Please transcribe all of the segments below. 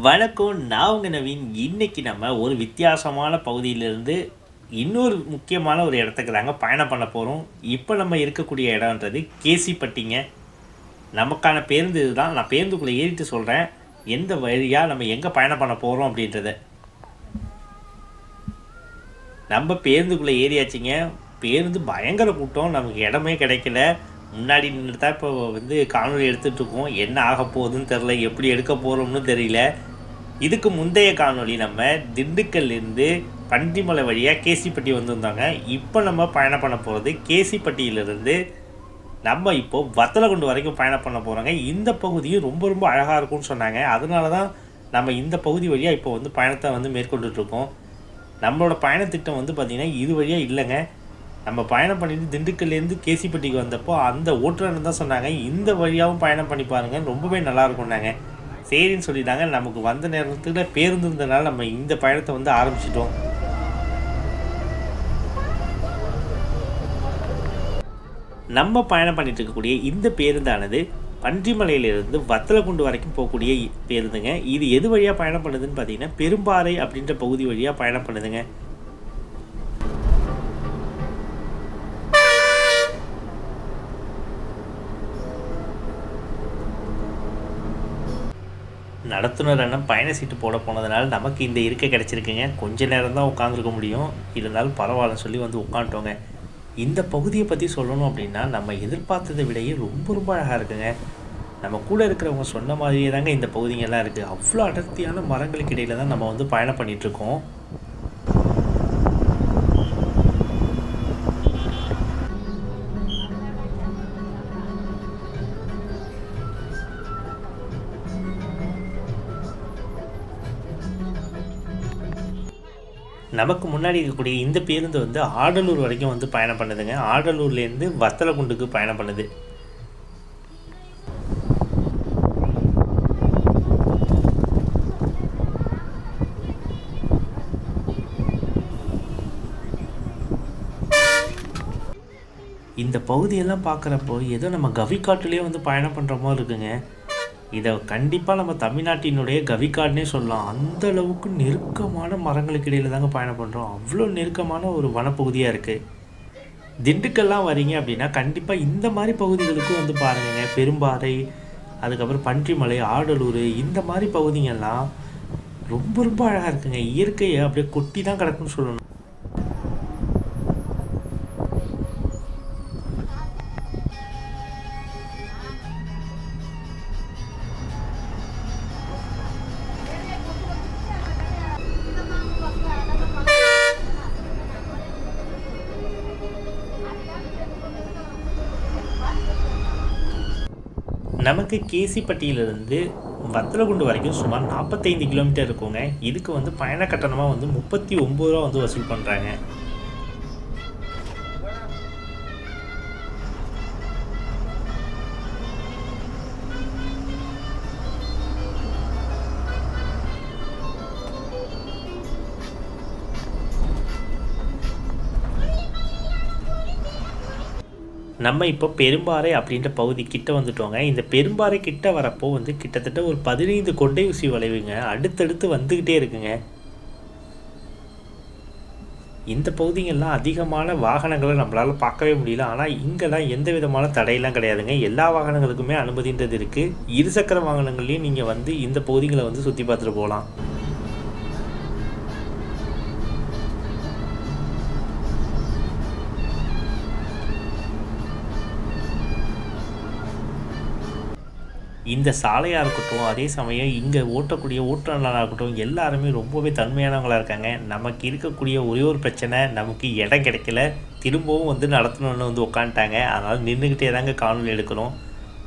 வணக்கம் நான் உங்கள் நவீன். இன்றைக்கி நம்ம ஒரு வித்தியாசமான பகுதியிலிருந்து இன்னொரு முக்கியமான ஒரு இடத்துக்கு தாங்க பயணம் பண்ண போகிறோம் இப்போ நம்ம இருக்கக்கூடிய இடம்ன்றது கேசிப்பட்டிங்க. நமக்கான பேருந்து இதுதான். நான் பேருந்துக்குள்ளே ஏறிட்டு சொல்கிறேன் எந்த வழியாக நம்ம எங்கே பயணம் பண்ண போகிறோம் அப்படின்றத. நம்ம பேருந்துக்குள்ளே ஏறியாச்சுங்க. பேருந்து பயங்கர கூட்டம். நமக்கு இடமே கிடைக்கல. முன்னாடி நின்று தான் இப்போ வந்து காணொலி எடுத்துகிட்ருக்கோம் என்ன ஆக போகுதுன்னு தெரில எப்படி எடுக்க போகிறோம்னு தெரியல. இதுக்கு முந்தைய காணொலி நம்ம திண்டுக்கல்லேருந்து பன்றிமலை வழியாக கேசிப்பட்டி வந்திருந்தாங்க. இப்போ நம்ம பயணம் பண்ண போகிறது கேசிப்பட்டியிலிருந்து நம்ம இப்போ வத்தலகுண்டு வரைக்கும் பயணம் பண்ண போகிறோங்க இந்த பகுதியும் ரொம்ப ரொம்ப அழகாக இருக்கும்னு சொன்னாங்க. அதனால தான் நம்ம இந்த பகுதி வழியாக இப்போ வந்து பயணத்தை வந்து மேற்கொண்டுட்ருக்கோம் நம்மளோட பயணத்திட்டம் வந்து பார்த்திங்கன்னா இது வழியாக இல்லைங்க. நம்ம பயணம் பண்ணிட்டு திண்டுக்கல்லேருந்து கேசிப்பட்டிக்கு வந்தப்போ அந்த ஓட்டுநர் தான் சொன்னாங்க இந்த வழியாகவும் பயணம் பண்ணி பாருங்க ரொம்பவே நல்லா இருக்கும்னாங்க சரின்னு சொல்லிட்டாங்க. நமக்கு வந்த நேரத்தில் பேருந்து இருந்ததுனால நம்ம இந்த பயணத்தை வந்து ஆரம்பிச்சிட்டோம். நம்ம பயணம் பண்ணிட்டு இருக்கக்கூடிய இந்த பேருந்தானது பன்றிமலையிலிருந்து வத்தலகுண்டு வரைக்கும் போகக்கூடிய பேருந்துங்க. இது எது வழியாக பயணம் பண்ணுதுன்னு பார்த்தீங்கன்னா பெரும்பாறை அப்படின்ற பகுதி வழியாக பயணம் பண்ணுதுங்க. நடத்துனர் அண்ணன் பயண சீட்டு போட போனதுனால நமக்கு இந்த இருக்கை கிடச்சிருக்குங்க. கொஞ்ச நேரம் தான் உட்காந்துருக்க முடியும். இருந்தாலும் பரவாயில்லன்னு சொல்லி வந்து உட்காந்துட்டோங்க இந்த பகுதியை பற்றி சொல்லணும் அப்படின்னா நம்ம எதிர்பார்த்ததை விடையே ரொம்ப ரொம்ப அழகாக இருக்குங்க. நம்ம கூட இருக்கிறவங்க சொன்ன மாதிரியே தாங்க இந்த பகுதிங்கெல்லாம் இருக்குது அவ்வளோ அடர்த்தியான மரங்களுக்கு இடையில தான் நம்ம வந்து பயணம் பண்ணிகிட்ருக்கோம் நமக்கு முன்னாடி இருக்கக்கூடிய இந்த பேருந்து வந்து ஆடலூர் வரைக்கும் வந்து பயணம் பண்ணுதுங்க. ஆடலூர்லேருந்து வத்தலகுண்டுக்கு பயணம் பண்ணுது. இந்த பகுதியெல்லாம் பார்க்குறப்போ ஏதோ நம்ம கவிக்காட்டுலேயே வந்து பயணம் பண்ணுற மாதிரி இருக்குங்க. இதை கண்டிப்பாக நம்ம தமிழ்நாட்டினுடைய கவிக்காடுனே சொல்லலாம். அந்த அளவுக்கு நெருக்கமான மரங்களுக்கு இடையில் தாங்க பயணம் பண்ணுறோம் அவ்வளோ நெருக்கமான ஒரு வனப்பகுதியாக இருக்குது திண்டுக்கல்லாம் வரீங்க அப்படின்னா கண்டிப்பாக இந்த மாதிரி பகுதிகளுக்கும் வந்து பாருங்க பெரும்பாறை அதுக்கப்புறம் பன்றிமலை ஆடலூர் இந்த மாதிரி பகுதிங்கெல்லாம் ரொம்ப ரொம்ப அழகாக இருக்குங்க. இயற்கையை அப்படியே கொட்டி தான் கிடக்குன்னு சொல்லணும். நமக்கு கேசிப்பட்டியிலிருந்து வத்தலகுண்டு வரைக்கும் சுமார் நாற்பத்தைந்து கிலோமீட்டர் இருக்குங்க. இதுக்கு வந்து பயண கட்டணமாக வந்து முப்பத்தி ஒம்பது ரூபா வந்து வசூல் பண்ணுறாங்க நம்ம இப்போ பெரும்பாறை அப்படின்ற பகுதி கிட்ட வந்துட்டோங்க. இந்த பெரும்பாறை கிட்ட வரப்போ வந்து கிட்டத்தட்ட ஒரு பதினைந்து கொண்டை ஊசி வளைவுங்க அடுத்தடுத்து வந்துக்கிட்டே இருக்குங்க. இந்த பகுதிங்கள்லாம் அதிகமான வாகனங்களை நம்மளால் பார்க்கவே முடியல. ஆனால் இங்கெல்லாம் எந்த விதமான தடையெல்லாம் கிடையாதுங்க. எல்லா வாகனங்களுக்குமே அனுமதின்றது இருக்குது இருசக்கர வாகனங்கள்லேயும் நீங்கள் வந்து இந்த பகுதிகளை வந்து சுற்றி பார்த்துட்டு போகலாம். இந்த சாலையாக இருக்கட்டும் அதே சமயம் இங்கே ஓட்டக்கூடிய ஓட்டுநர்களாக இருக்கட்டும் எல்லாருமே ரொம்பவே தன்மையானவங்களாக இருக்காங்க. நமக்கு இருக்கக்கூடிய ஒரே ஒரு பிரச்சனை நமக்கு இடம் கிடைக்கல. திரும்பவும் வந்து நடத்தணும்னு வந்து உட்காந்துட்டாங்க அதனால் நின்றுக்கிட்டே தாங்க காணொலி எடுக்கணும்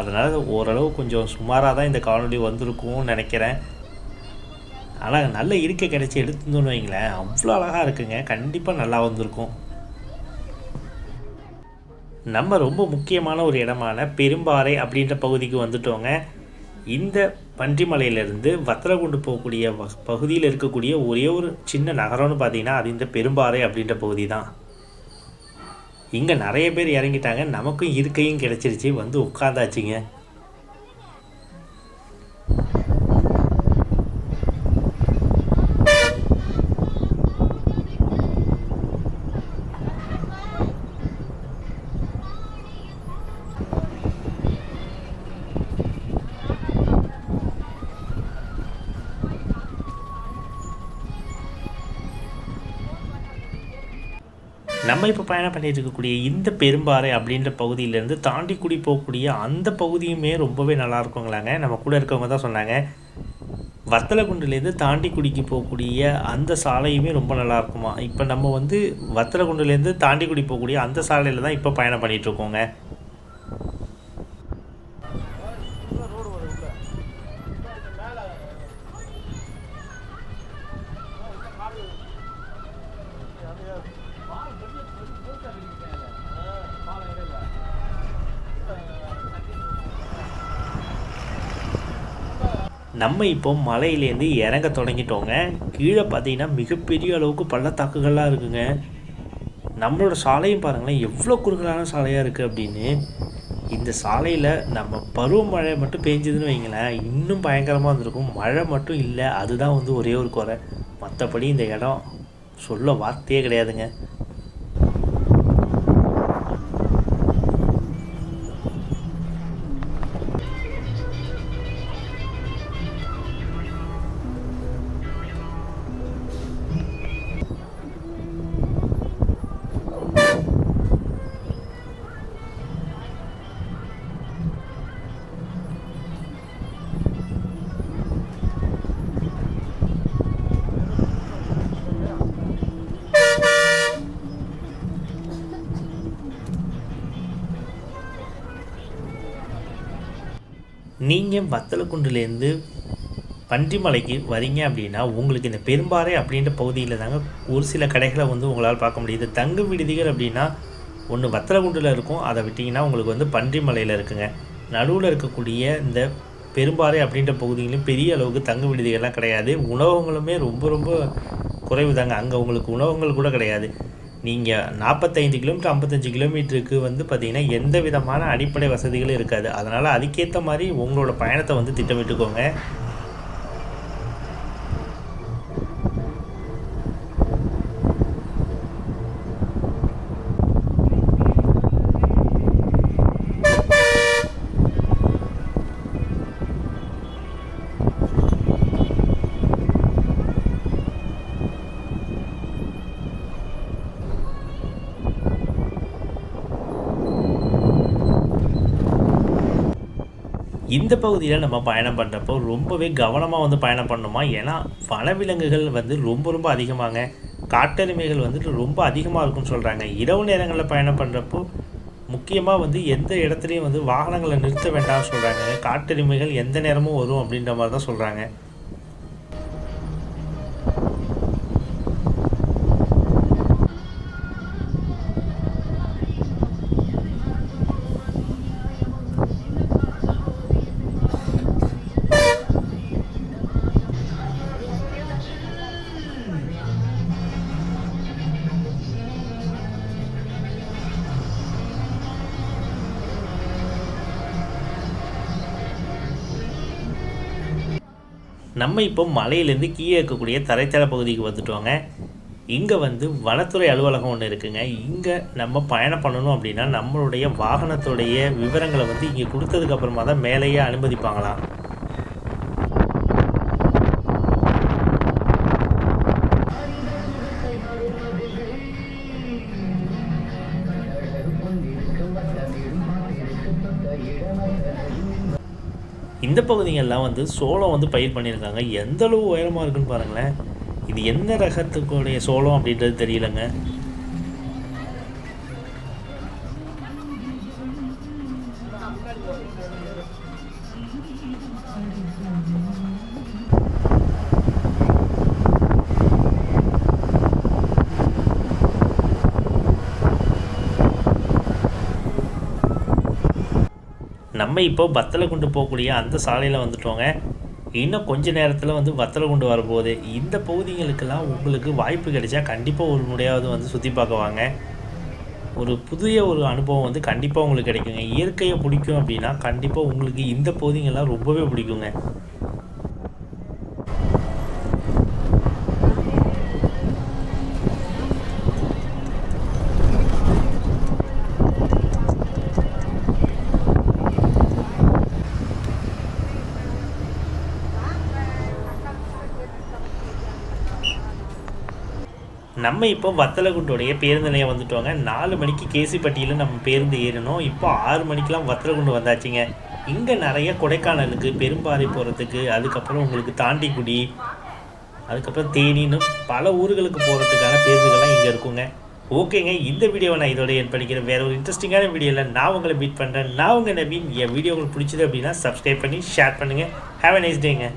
அதனால் ஓரளவு கொஞ்சம் சுமாராக தான் இந்த காணொலி வந்திருக்கும்னு நினைக்கிறேன். ஆனால் நல்ல இருக்கை கிடச்சி எடுத்துருந்தோன்னு வைங்களேன் அவ்வளோ அழகாக இருக்குங்க. கண்டிப்பாக நல்லா வந்திருக்கும். நம்ம ரொம்ப முக்கியமான ஒரு இடமான பெரும்பாறை அப்படின்ற பகுதிக்கு வந்துட்டோங்க. இந்த பன்றிமலையிலேருந்து வத்தலகுண்டு போகக்கூடிய வ- பகுதியில் இருக்கக்கூடிய ஒரே ஒரு சின்ன நகரம்னு பார்த்தீங்கன்னா அது இந்த பெரும்பாறை அப்படின்ற பகுதி தான். இங்கே நிறைய பேர் இறங்கிட்டாங்க. நமக்கும் இருக்கையும் கிடச்சிருச்சு. வந்து உட்காந்தாச்சுங்க நம்ம இப்போ பயணம் பண்ணிட்டு இருக்கக்கூடிய இந்த பெரும்பாறை அப்படின்ற பகுதியிலேருந்து தாண்டி குடி போகக்கூடிய அந்த பகுதியுமே ரொம்பவே நல்லா இருக்குங்களாங்க. நம்ம கூட இருக்கவங்க தான் சொன்னாங்க. வத்தலகுண்டுலேருந்து தாண்டிக்குடிக்கு போகக்கூடிய அந்த சாலையுமே ரொம்ப நல்லா இருக்குமா? இப்போ நம்ம வந்து வத்தலகுண்டுலேருந்து தாண்டிக்குடி போகக்கூடிய அந்த சாலையில் தான் இப்போ பயணம் பண்ணிட்டு நம்ம இப்போ மலையிலேருந்து இறங்க தொடங்கிட்டோங்க. கீழே பார்த்தீங்கன்னா மிகப்பெரிய அளவுக்கு பள்ளத்தாக்குகள்லாம் இருக்குங்க. நம்மளோட சாலையும் பாருங்களேன் எவ்வளோ குறுகலான சாலையாக இருக்குது அப்படின்னு. இந்த சாலையில் நம்ம பருவமழை மட்டும் பெஞ்சதுன்னு வைங்களேன் இன்னும் பயங்கரமாக இருந்திருக்கும் மழை மட்டும் இல்லை அதுதான் வந்து ஒரே ஒரு குறை. மற்றபடி இந்த இடம் சொல்ல வார்த்தையே கிடையாதுங்க. நீங்கள் வத்தலக்குண்டுலேருந்து பன்றிமலைக்கு வரீங்க அப்படின்னா உங்களுக்கு இந்த பெரும்பாறை அப்படின்ற பகுதியில் தாங்க ஒரு சில கடைகளை வந்து உங்களால் பார்க்க முடியுது தங்கு விடுதிகள் அப்படின்னா ஒன்று வத்தலக்குண்டில் இருக்கும் அதை விட்டிங்கன்னா உங்களுக்கு வந்து பன்றிமலையில் இருக்குங்க. நடுவில் இருக்கக்கூடிய இந்த பெரும்பாறை அப்படின்ற பகுதியிலும் பெரிய அளவுக்கு தங்கு விடுதிகள்லாம் கிடையாது. உணவகங்களுமே ரொம்ப ரொம்ப குறைவு தாங்க அங்கே உங்களுக்கு உணவகங்கள் கூட கிடையாது. நீங்கள் நாற்பத்தைந்து கிலோமீட்டர் ஐம்பத்தஞ்சு கிலோமீட்டருக்கு வந்து பார்த்திங்கன்னா எந்த விதமான அடிப்படை வசதிகளும் இருக்காது. அதனால் அதுக்கேற்ற மாதிரி உங்களோட பயணத்தை வந்து திட்டமிட்டுக்கோங்க. இந்த பகுதியில் நம்ம பயணம் பண்ணுறப்போ ரொம்பவே கவனமாக வந்து பயணம் பண்ணணுமா ஏன்னா வனவிலங்குகள் வந்து ரொம்ப ரொம்ப அதிகமாங்க. காட்டெருமைகள் வந்துட்டு ரொம்ப அதிகமாக இருக்கும்னு சொல்கிறாங்க இரவு நேரங்களில் பயணம் பண்ணுறப்போ முக்கியமாக வந்து எந்த இடத்துலையும் வந்து வாகனங்களை நிறுத்த வேண்டாம்னு சொல்கிறாங்க காட்டெருமைகள் எந்த நேரமும் வரும் அப்படின்ற மாதிரி தான் சொல்கிறாங்க நம்ம இப்போ மலையிலேருந்து கீழே இருக்கக்கூடிய தரைத்தள பகுதிக்கு வந்துட்டோங்க. இங்கே வந்து வனத்துறை அலுவலகம் ஒன்று இருக்குங்க. இங்கே நம்ம பயணம் பண்ணணும் அப்படின்னா நம்மளுடைய வாகனத்துடைய விவரங்களை வந்து இங்கே கொடுத்ததுக்கப்புறமா தான் மேலேயே அனுமதிப்பாங்களாம். இந்த பகுதிகள்லாம் வந்து சோளம் வந்து பயிர் பண்ணியிருக்காங்க. எந்த அளவு உயரமாக இருக்குன்னு பாருங்களேன். இது என்ன ரகத்துக்குடைய சோளம் அப்படின்றது தெரியலங்க. நம்ம இப்போ வத்தலை கொண்டு போகக்கூடிய அந்த சாலையில் வந்துட்டோங்க. இன்னும் கொஞ்ச நேரத்தில் வந்து வத்தலை கொண்டு வரப்போகுது. இந்த பகுதிகளுக்கெல்லாம் உங்களுக்கு வாய்ப்பு கிடைச்சா கண்டிப்பாக ஒரு முறையாவது வந்து சுற்றி பார்க்க வாங்க. ஒரு புதிய ஒரு அனுபவம் வந்து கண்டிப்பாக உங்களுக்கு கிடைக்குங்க. இயற்கையை பிடிக்கும் அப்படின்னா கண்டிப்பாக உங்களுக்கு இந்த பகுதிங்கள்லாம் ரொம்பவே பிடிக்குங்க. நம்ம இப்போ வத்தலகுண்டுடைய பேருந்து நிலையம் வந்துட்டோங்க. நாலு மணிக்கு கேசிப்பட்டியில் நம்ம பேருந்து ஏறணும். இப்போ ஆறு மணிக்கெலாம் வத்தலகுண்டு வந்தாச்சுங்க. இங்கே நிறைய கொடைக்கானலுக்கு பெரும்பாறை போகிறதுக்கு அதுக்கப்புறம் உங்களுக்கு தாண்டிக்குடி அதுக்கப்புறம் தேனின்னு பல ஊர்களுக்கு போகிறதுக்கான பேருந்துகள்லாம் இங்கே இருக்குங்க. ஓகேங்க இந்த வீடியோவை நான் இதோட என் பண்ணிக்கிறேன். வேறு ஒரு இன்ட்ரெஸ்டிங்கான வீடியோவில் நான் உங்களை மீட் பண்ணுறேன் நான் உங்கள் நவீன். என் வீடியோ உங்களுக்கு பிடிச்சது அப்படின்னா சப்ஸ்கிரைப் பண்ணி ஷேர் பண்ணுங்கள் ஹேவ் அ நைஸ் டேங்க